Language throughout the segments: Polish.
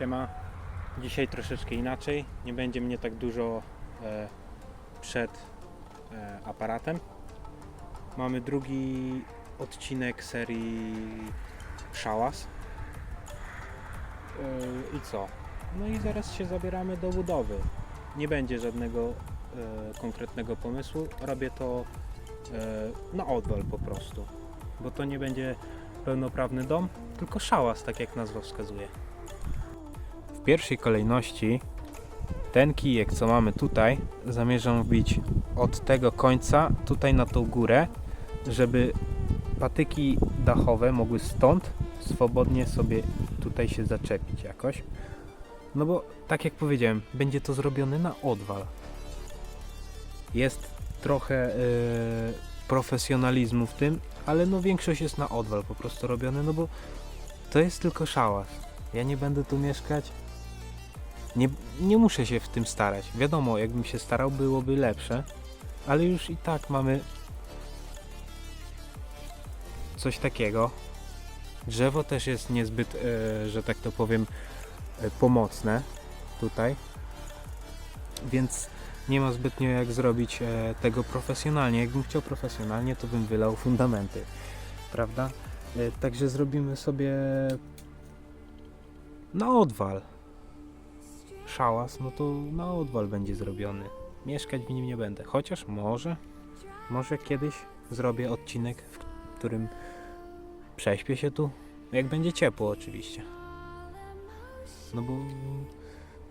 Siema. Dzisiaj troszeczkę inaczej. Nie będzie mnie tak dużo e, przed e, aparatem. Mamy drugi odcinek serii Szałas. E, I co? No i zaraz się zabieramy do budowy. Nie będzie żadnego e, konkretnego pomysłu. Robię to e, na odwal po prostu. Bo to nie będzie pełnoprawny dom, tylko szałas, tak jak nazwa wskazuje. W pierwszej kolejności ten kijek, co mamy tutaj, zamierzam wbić od tego końca tutaj na tą górę, żeby patyki dachowe mogły stąd swobodnie sobie tutaj się zaczepić jakoś. No bo tak jak powiedziałem, będzie to zrobione na odwal. Jest trochę e, profesjonalizmu w tym, ale no większość jest na odwal po prostu robione, no bo to jest tylko szałas. Ja nie będę tu mieszkać. Nie, nie muszę się w tym starać. Wiadomo, jakbym się starał, byłoby lepsze, ale już i tak mamy coś takiego. Drzewo też jest niezbyt, e, że tak to powiem, e, pomocne tutaj, więc nie ma zbytnio jak zrobić e, tego profesjonalnie. Jakbym chciał profesjonalnie, to bym wylał fundamenty, prawda? E, Także zrobimy sobie na odwal. Szałas, no to na odwal będzie zrobiony. Mieszkać w nim nie będę. Chociaż może, może kiedyś zrobię odcinek, w którym prześpię się tu. Jak będzie ciepło oczywiście. No bo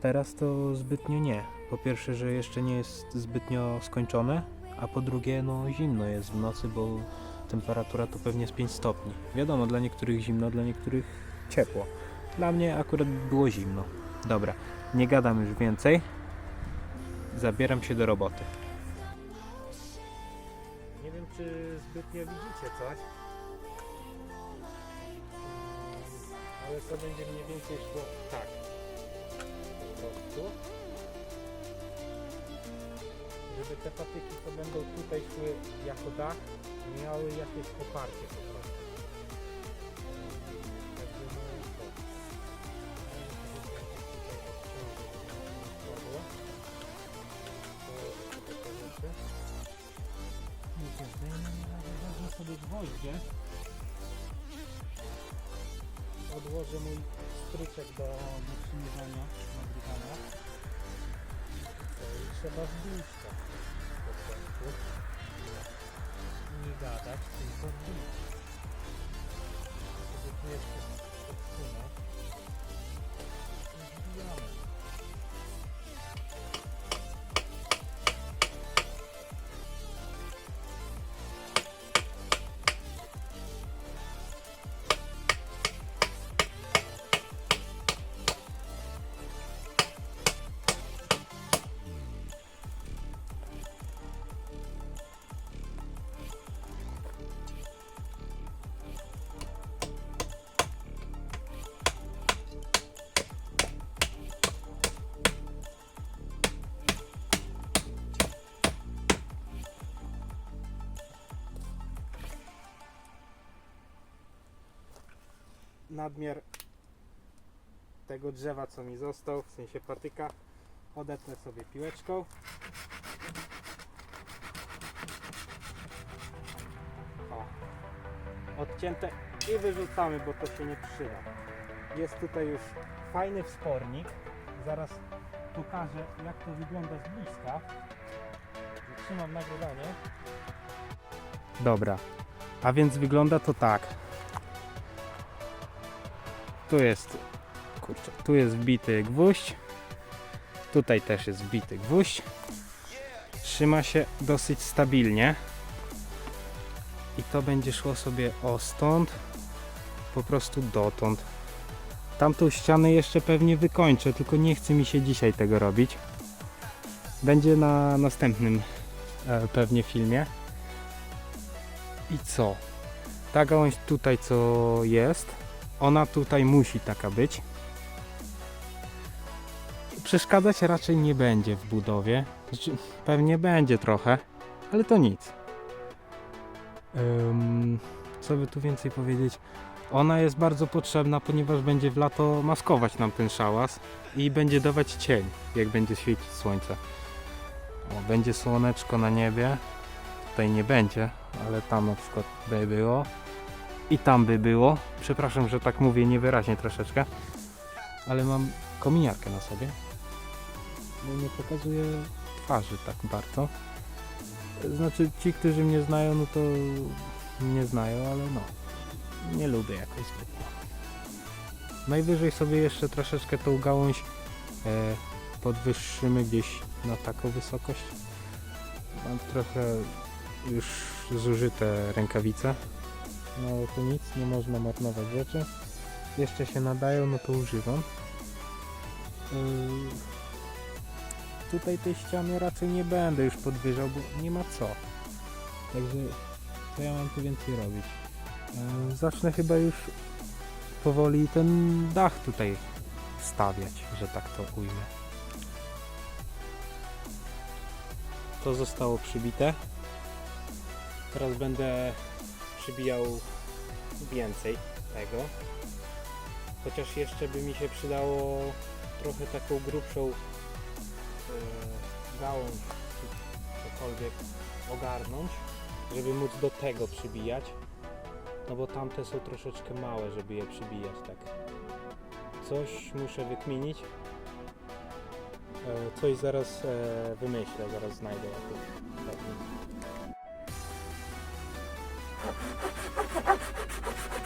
teraz to zbytnio nie. Po pierwsze, że jeszcze nie jest zbytnio skończone, a po drugie, no zimno jest w nocy, bo temperatura to pewnie z 5 stopni. Wiadomo, dla niektórych zimno, dla niektórych ciepło. Dla mnie akurat było zimno. Dobra, nie gadam już więcej. Zabieram się do roboty. Nie wiem, czy zbytnio widzicie coś. Ale to będzie mniej więcej szło tak. Po prostu. Żeby te patyki, co będą tutaj szły jako dach, miały jakieś oparcie po prostu. Wezmę sobie gwoździe. Odłożę mój stryczek do utrzymywania nagrywania. I trzeba wbić to po prostu. Nie gadać, tylko wbić. Sobie tu jeszcze odsunę. Nadmiar tego drzewa, co mi został, w sensie patyka, odetnę sobie piłeczką. O. Odcięte i wyrzucamy, bo to się nie przyda. Jest tutaj już fajny wspornik. Zaraz pokażę, jak to wygląda z bliska. Zatrzymam nagrywanie. Dobra, a więc wygląda to tak. Tu jest, kurczę, tu jest wbity gwóźdź. Tutaj też jest wbity gwóźdź. Trzyma się dosyć stabilnie. I to będzie szło sobie o stąd, po prostu dotąd. Tamtą ścianę jeszcze pewnie wykończę, tylko nie chce mi się dzisiaj tego robić. Będzie na następnym e, pewnie filmie. I co? Ta gałąź tutaj co jest, ona tutaj musi taka być. Przeszkadzać raczej nie będzie w budowie. Znaczy, pewnie będzie trochę, ale to nic. Ym, co by tu więcej powiedzieć? Ona jest bardzo potrzebna, ponieważ będzie w lato maskować nam ten szałas i będzie dawać cień, jak będzie świecić słońce. O, będzie słoneczko na niebie. Tutaj nie będzie, ale tam na przykład by było. I tam by było. Przepraszam, że tak mówię niewyraźnie troszeczkę. Ale mam kominiarkę na sobie. Bo nie pokazuję twarzy tak bardzo. Znaczy ci, którzy mnie znają, no to mnie znają, ale no. Nie lubię jakoś zbytnio. Najwyżej sobie jeszcze troszeczkę tą gałąź e, podwyższymy gdzieś na taką wysokość. Mam trochę już zużyte rękawice. No ale to nic, nie można marnować rzeczy. Jeszcze się nadają, no to używam. Yy, tutaj tej ściany raczej nie będę już podwyżał, bo nie ma co. Także co ja mam tu więcej robić? Yy, zacznę chyba już powoli ten dach tutaj stawiać, że tak to ujmę. To zostało przybite. Teraz będę przybijał więcej tego. Chociaż jeszcze by mi się przydało trochę taką grubszą e, gałąź czy cokolwiek ogarnąć, żeby móc do tego przybijać. No bo tamte są troszeczkę małe, żeby je przybijać tak. Coś muszę wykminić. E, coś zaraz e, wymyślę, zaraz znajdę jakąś ハハハハ!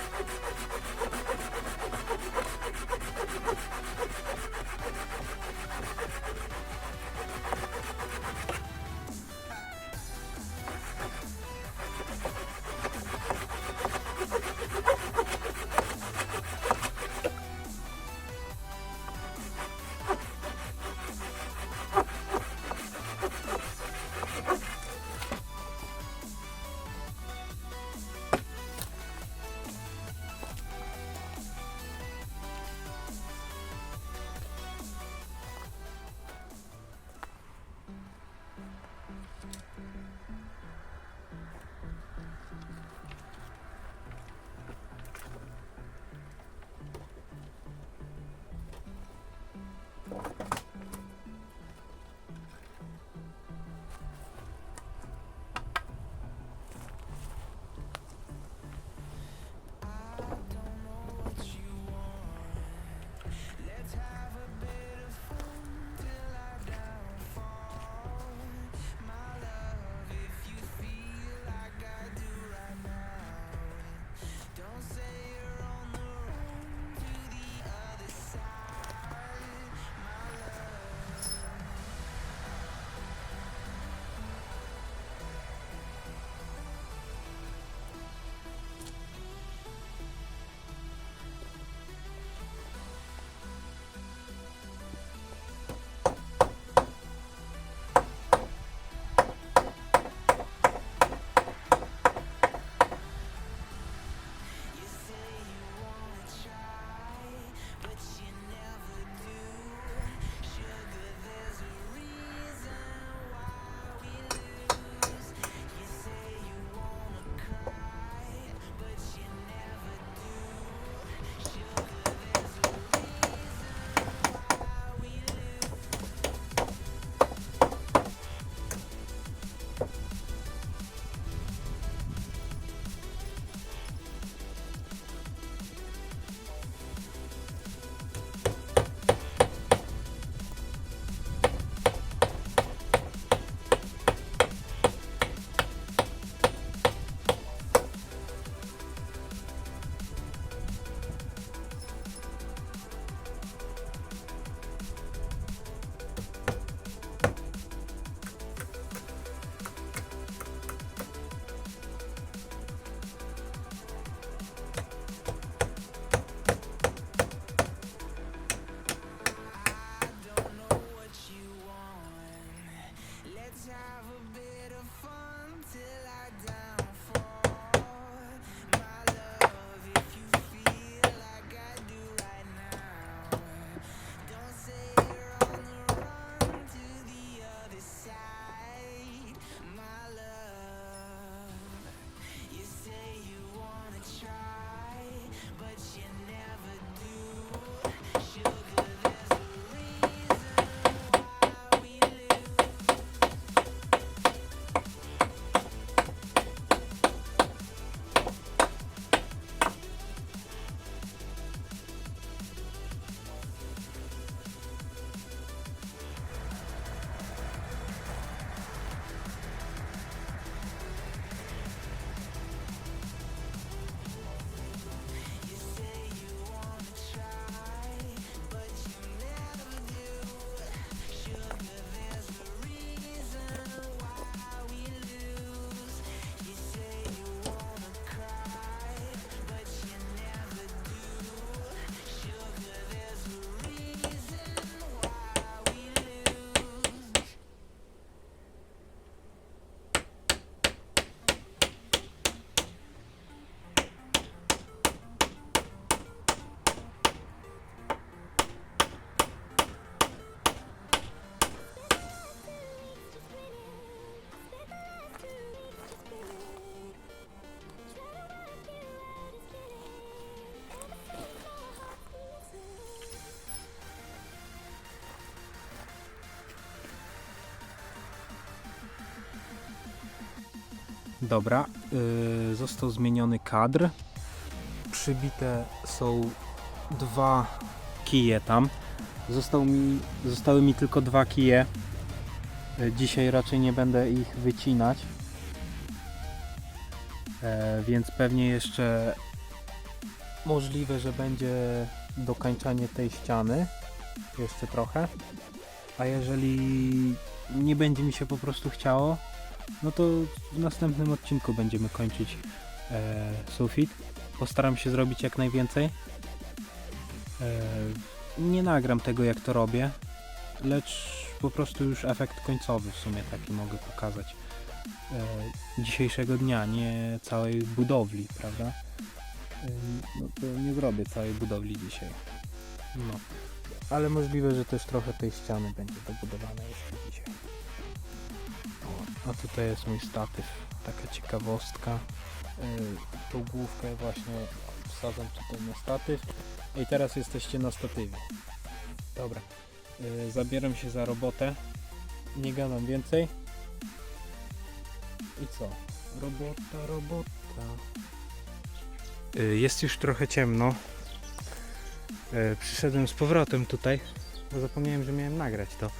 Dobra, yy, został zmieniony kadr. Przybite są dwa kije tam. Został mi, zostały mi tylko dwa kije. Yy, Dzisiaj raczej nie będę ich wycinać. E, więc pewnie jeszcze możliwe, że będzie dokańczanie tej ściany. Jeszcze trochę. A jeżeli nie będzie mi się po prostu chciało, no to w następnym odcinku będziemy kończyć e, sufit. Postaram się zrobić jak najwięcej. E, nie nagram tego jak to robię, lecz po prostu już efekt końcowy w sumie taki mogę pokazać e, dzisiejszego dnia, nie całej budowli, prawda? E, no to nie zrobię całej budowli dzisiaj. No. Ale możliwe, że też trochę tej ściany będzie dobudowane jeszcze dzisiaj. A tutaj jest mój statyw. Taka ciekawostka. Yy, tą główkę właśnie wsadzam tutaj na statyw. I teraz jesteście na statywie. Dobra. Yy, zabieram się za robotę. Nie gadam więcej. I co? Robota, robota. Yy, jest już trochę ciemno. Przyszedłem z powrotem tutaj, bo zapomniałem, że miałem nagrać to.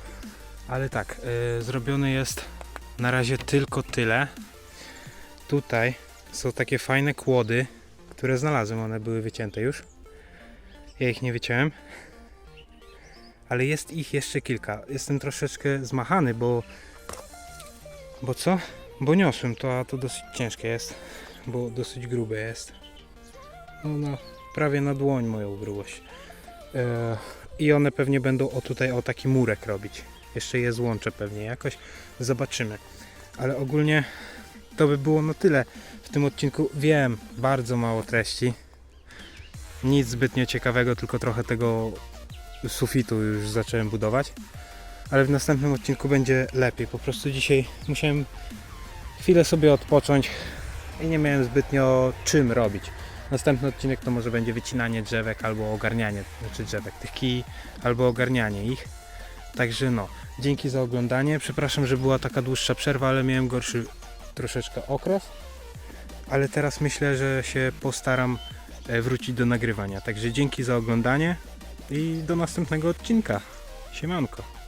Ale tak, zrobiony jest na razie tylko tyle. Tutaj są takie fajne kłody, które znalazłem, one były wycięte już. Ja ich nie wyciąłem. Ale jest ich jeszcze kilka. Jestem troszeczkę zmachany, bo... Bo co? Bo niosłem to, a to dosyć ciężkie jest. Bo dosyć grube jest. No, no prawie na dłoń moją grubość. E, I one pewnie będą o tutaj o taki murek robić. Jeszcze je złączę pewnie jakoś. Zobaczymy. Ale ogólnie to by było na tyle w tym odcinku. Wiem, bardzo mało treści. Nic zbytnio ciekawego, tylko trochę tego sufitu już zacząłem budować. Ale w następnym odcinku będzie lepiej. Po prostu dzisiaj musiałem chwilę sobie odpocząć i nie miałem zbytnio czym robić. Następny odcinek to może będzie wycinanie drzewek albo ogarnianie, znaczy drzewek, tych kij, albo ogarnianie ich. Także no, dzięki za oglądanie. Przepraszam, że była taka dłuższa przerwa, ale miałem gorszy troszeczkę okres. Ale teraz myślę, że się postaram e, wrócić do nagrywania. Także dzięki za oglądanie i do następnego odcinka. Siemanko.